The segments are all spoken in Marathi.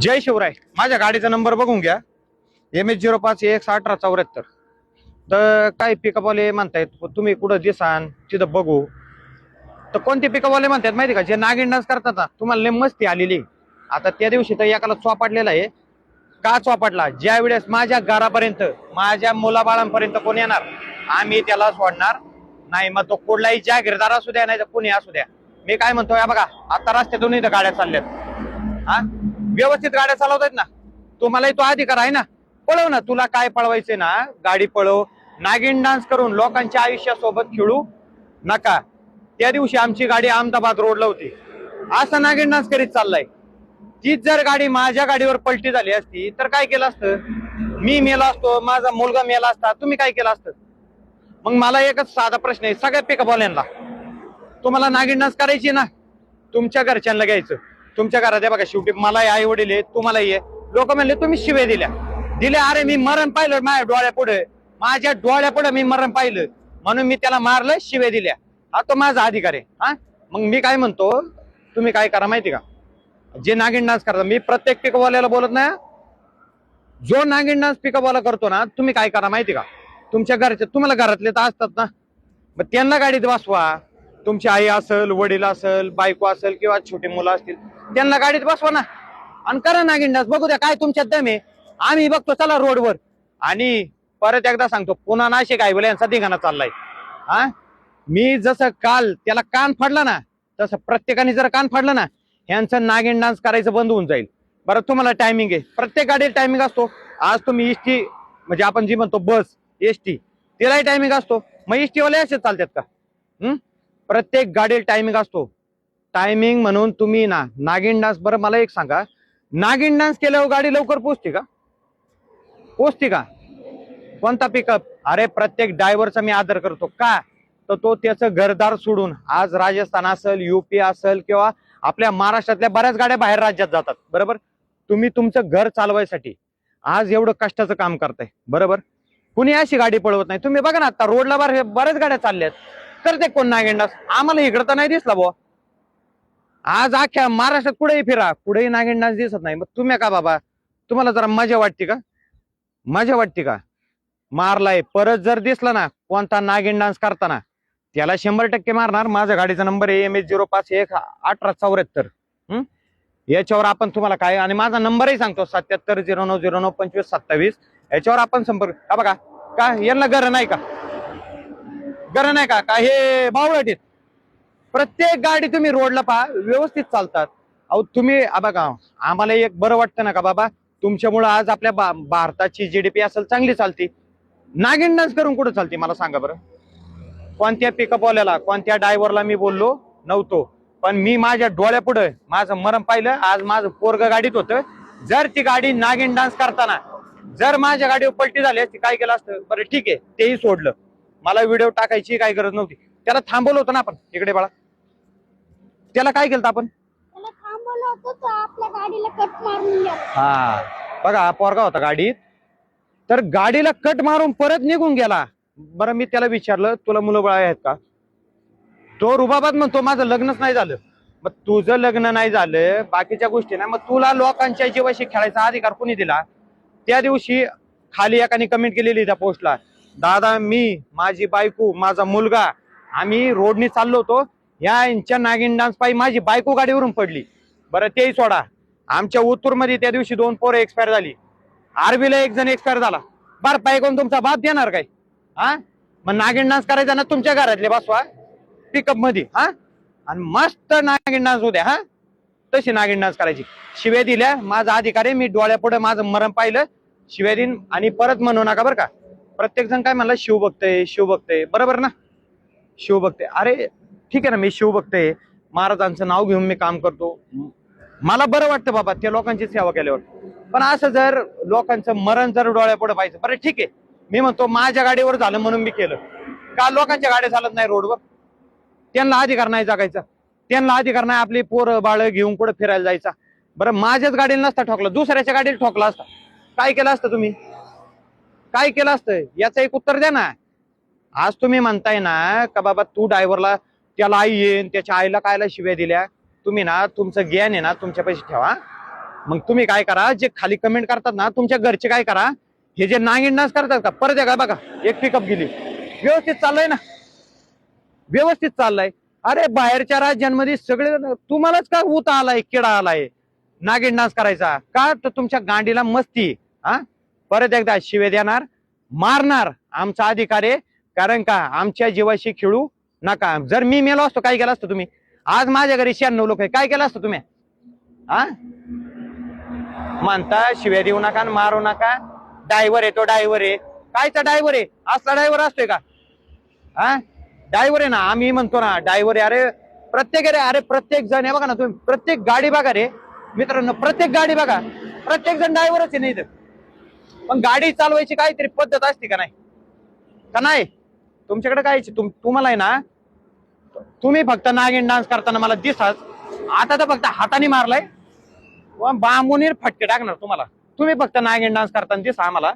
जय शिवराय. माझ्या गाडीचा नंबर बघून घ्या. एम एच झिरो पाच एक्स अठरा चौऱ्याहत्तर. तर काही पिकअपवाले म्हणतायत तुम्ही कुठं दिसान तिथं बघू. तर कोणते पिकअपवाले म्हणतात माहिती का? जे नागिन डान्स करतात ना तुम्हाला लय मस्ती आलेली आता त्या दिवशी तर एकाला चोपाटलेला आहे. का चोपाटला ज्या वेळेस माझ्या घरापर्यंत माझ्या मुलाबाळांपर्यंत कोण येणार? आम्ही त्याला सोडणार. नाही मग तो कुठलाही जागीरदार असू द्या नाही तर कोणी असू द्या. मी काय म्हणतो या बघा आता रस्त्यातून इथं गाड्या चालल्यात. हा? व्यवस्थित गाड्या चालवतायत ना. तुम्हालाही तो अधिकार आहे ना. पळव ना तुला काय पळवायचे ना गाडी पळव. नागिन डान्स करून लोकांच्या आयुष्यासोबत खेळू नका. त्या दिवशी आमची गाडी अहमदाबाद रोडला होती. असं नागिन डान्स करीत चाललाय. तीच जर गाडी माझ्या गाडीवर पलटी झाली असती तर काय केलं असतं? मी मेला असतो माझा मुलगा मेला असता तुम्ही काय केलं असतं? मग मला एकच साधा प्रश्न आहे सगळ्या पिकअपवाल्यांना तुम्हाला नागिन डान्स करायची ना तुमच्या घरच्यांना घ्यायचं. तुमच्या घरात आहे बघा शेवटी मला आई वडील आहे तुम्हालाही आहे. लोक म्हणले तुम्ही शिवे दिल्या. दिल्या अरे मी मरण पाहिलं माझ्या डोळ्या पुढे माझ्या डोळ्या पुढे मी मरण पाहिलं. म्हणून मी त्याला मारलं शिवे दिल्या. हा तो माझा अधिकार आहे हा? मग मी काय म्हणतो? तुम्ही काय करा माहिती का? जे नागिन डान्स करता मी प्रत्येक पिकअपवाल्याला बोलत नाही जो नागिन डान्स पिकअपवाला करतो ना तुम्ही काय करा माहिती का? तुमच्या घरचे तुम्हाला घरातले तर असतात ना. मग त्यांना गाडीत बसवा. तुमची आई असेल वडील असेल बायको असेल किंवा छोटी मुलं असतील त्यांना गाडीत बसवा ना. आणि करा नागिन डान्स बघू द्या काय तुमच्यात दम आहे. आम्ही बघतो चला रोडवर. आणि परत एकदा सांगतो पुन्हा नाशिक आहे बोला यांचा दिघाना चाललाय. हा? मी जसं काल त्याला कान फाडला ना तसं प्रत्येकाने जर कान फाडलं ना यांचं नागिन डान्स करायचं बंद होऊन जाईल. बरं तुम्हाला टायमिंग आहे. प्रत्येक गाडीला टायमिंग असतो. आज तुम्ही एसटी म्हणजे आपण जी म्हणतो बस एसटी तिलाही टायमिंग असतो. मग एस टीवाले असेच चालतात का? हम्म प्रत्येक गाडीला टायमिंग असतो. टायमिंग म्हणून तुम्ही ना नागिन डान्स बरं मला एक सांगा. नागिन डान्स केल्यावर गाडी लवकर पोचते का? पोचते का? कोणता पिकअप अरे प्रत्येक ड्रायव्हरचा मी आदर करतो. का? तर तो त्याचं घरदार सोडून. आज राजस्थान असेल युपी असेल किंवा आपल्या महाराष्ट्रातल्या बऱ्याच गाड्या बाहेर राज्यात जातात. बरोबर? तुम्ही तुमचं घर चालवायसाठी आज एवढं कष्टाचं काम करताय. बरोबर? कुणी अशी गाडी पळवत नाही? तुम्ही बघा ना आता रोडला बार बऱ्याच गाड्या चालल्यात. तर ते कोण नागेंडास आम्हाला इकडं तर नाही दिसला बुवा. आज अख्ख्या महाराष्ट्रात कुठेही फिरा कुठेही नागेंडास दिसत नाही. मग तुम्ही का बाबा? तुम्हाला जरा मजा वाटते का? मजा वाटते का? मारलाय परत जर दिसला ना कोणता नागिन डान्स करताना त्याला शंभर टक्के मारणार. माझ्या गाडीचा नंबर आहे एम एच झिरो पाच एक अठरा चौऱ्याहत्तर हम्म? याच्यावर आपण तुम्हाला काय आणि माझा नंबरही सांगतो सत्याहत्तर झिरो नऊ झिरो नऊ पंचवीस सत्तावीस. याच्यावर आपण संपर्क का बघा? का? यांना गरज नाही का? घर नाही का? का हे बावळट आहेत प्रत्येक गाडी तुम्ही रोडला पहा व्यवस्थित चालतात. अहो तुम्ही बघा आम्हाला एक बरं वाटतं ना का बाबा? तुमच्यामुळं आज आपल्या भा- भारताची जीडीपी असेल चांगली चालती. नागिन डान्स करून कुठं चालते मला सांगा बरं? कोणत्या पिकअपवाल्याला कोणत्या ड्रायव्हरला मी बोललो नव्हतो. पण मी माझ्या डोळ्यापुढं माझं मरण पाहिलं आज माझं पोरग गाडीत होतं. जर ती गाडी नागिन डान्स करताना जर माझ्या गाडीवर पलटी झाली ती काय केलं असतं? बरं ठीक आहे तेही सोडलं. मला व्हिडिओ टाकायची काही गरज नव्हती. त्याला थांबवलं होतं ना आपण. इकडे बाळा. त्याला काय केलं आपण? त्याला थांबवलं होतं तर आपल्या गाडीला कट मारून गेला. हा. बघा हा पोरगा होता गाडीत. तर गाडीला कट मारून परत निघून गेला. बरं मी त्याला विचारलं तुला मुलं बाळ आहेत का? तो रुबाबात म्हणतो माझं लग्नच नाही झालं. मग तुझं लग्न नाही झालं बाकीच्या गोष्टी ना मग तुला लोकांच्या जीवाशी खेळायचा अधिकार कोणी दिला? त्या दिवशी खाली एकाने कमेंट केलेली त्या पोस्टला. दादा मी माझी बायको माझा मुलगा आम्ही रोडनी चाललो होतो. या यांच्या नागिन डान्स पायी माझी बायको गाडीवरून पडली. बरं तेही सोडा. आमच्या उत्तूरमध्ये त्या दिवशी दोन पोरं एक्सपायर झाली. आरबीला एक जण एक्सपायर झाला. बर बायकोन तुमचा बाप देणार काय? हा? मग नागिन डान्स करायचा ना तुमच्या घरातले बसवा. पिकअपमध्ये हा? आणि मस्त नागिन डान्स उद्या हा? तशी नागिन डान्स करायची. शिव्या दिल्या. माझा अधिकारी मी डोळ्यापुढे माझं मरण पाहिलं. शिव्या दिन आणि परत म्हणू नका बरं का. प्रत्येक जण काय म्हणला शिव बघतय शिव बघतय. बरोबर ना? शिव बघते अरे ठीक आहे ना मी शिव बघते महाराजांचं नाव घेऊन मी काम करतो. मला बरं वाटतं बाबा त्या लोकांची सेवा केल्यावर. पण असं जर लोकांचं मरण जर डोळ्यापुढे पाहिजे बरं ठीक आहे. मी म्हणतो माझ्या गाडीवर झालं म्हणून मी केलं. का लोकांच्या गाड्या चालत नाही रोडवर? त्यांना अधिकार नाही जागायचा. त्यांना अधिकार नाही आपली पोरं बाळ घेऊन कुठं फिरायला जायचा. बरं माझ्याच गाडीला नसता ठोकला दुसऱ्याच्या गाडीला ठोकला असता. काय केलं असतं तुम्ही? काय केलं असतं याचं एक उत्तर द्या ना. आज तुम्ही म्हणताय ना का बाबा तू ड्रायव्हरला त्याला आई येईन त्याच्या आईला कायला शिव्या दिल्या? तुम्ही ना तुमचं ज्ञान आहे ना तुमच्या पैसे ठेवा. मग तुम्ही काय करा जे खाली कमेंट करतात ना तुमच्या घरचे काय करा? हे जे नांगिंडास करतात का? परत काय बघा एक पिकअप गेली. व्यवस्थित चाललंय ना. व्यवस्थित चाललंय. अरे बाहेरच्या राज्यांमध्ये सगळे तुम्हालाच का ऊत आलाय किडा आलाय? नागिंडास डान्स करायचा. का? तर तुमच्या गांडीला मस्ती हा? परत एकदा शिवे देणार मारणार आमचा अधिकार आहे. कारण का आमच्या जीवाशी खेळू नका. जर मी मेलो असतो काय केलं असतं तुम्ही? आज माझ्या घरी शहाण्णव लोक आहे काय केलं असतं तुम्ही? हा म्हणता शिव्या देऊ नका आणि मारू नका. डायव्हर आहे तो डायव्हर आहे. कायचा डायव्हर आहे? असला डायव्हर असतोय का? हा डायव्हर आहे ना आम्ही म्हणतो ना डायव्हर आहे. अरे प्रत्येक अरे अरे प्रत्येक जण आहे बघा ना तुम्ही प्रत्येक गाडी बघा रे. मित्रांनो प्रत्येक गाडी बघा. प्रत्येक जण डायव्हरच आहे नाही तर पण गाडी चालवायची काहीतरी पद्धत असते का नाही? का नाही? तुमच्याकडे काय तुम तुम्हाला आहे ना तुम्ही फक्त नागिन डान्स करताना मला दिसाच आता तर फक्त हाताने मारलाय. व बांबूनीर फटके टाकणार तुम्हाला. तुम्ही फक्त नागिन डान्स करताना दिसा आम्हाला.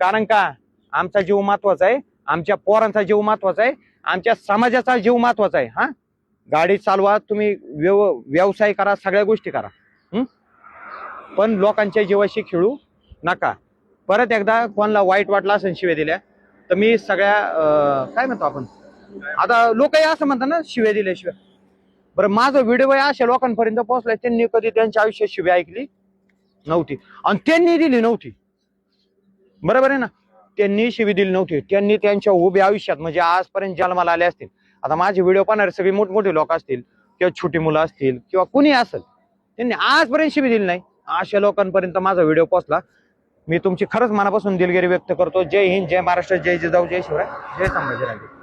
कारण का? आमचा जीव महत्त्वाचा आहे. आमच्या पोरांचा जीव महत्त्वाचा आहे. आमच्या समाजाचा जीव महत्त्वाचा आहे. हा? गाडी चालवा तुम्ही व्यव व्यवसाय करा सगळ्या गोष्टी करा. पण लोकांच्या जीवाशी खेळू नका. परत एकदा कोणाला वाईट वाटला असेल शिव्या दिल्या तर मी सगळ्या काय म्हणतो आपण? आता लोकही असं म्हणतात ना शिव्या दिल्याशिवाय बरं माझं व्हिडिओ अशा लोकांपर्यंत पोहोचलाय त्यांनी कधी त्यांच्या आयुष्यात शिव्या ऐकली नव्हती. आणि त्यांनी दिली नव्हती. बरोबर आहे ना? त्यांनी शिवी दिली नव्हती. त्यांनी त्यांच्या उभ्या आयुष्यात म्हणजे आजपर्यंत जन्माला आले असतील. आता माझे व्हिडिओ पाहणारे सगळे मोठमोठे लोक असतील किंवा छोटी मुलं असतील किंवा कुणी असेल त्यांनी आजपर्यंत शिवी दिली नाही. अशा लोकांपर्यंत माझा व्हिडिओ पोहोचला. मी तुमची खरंच मनापासून दिलगिरी व्यक्त करतो. जय हिंद जय महाराष्ट्र जय जिजाऊ जय शिवराय. जय संभाजीराजे.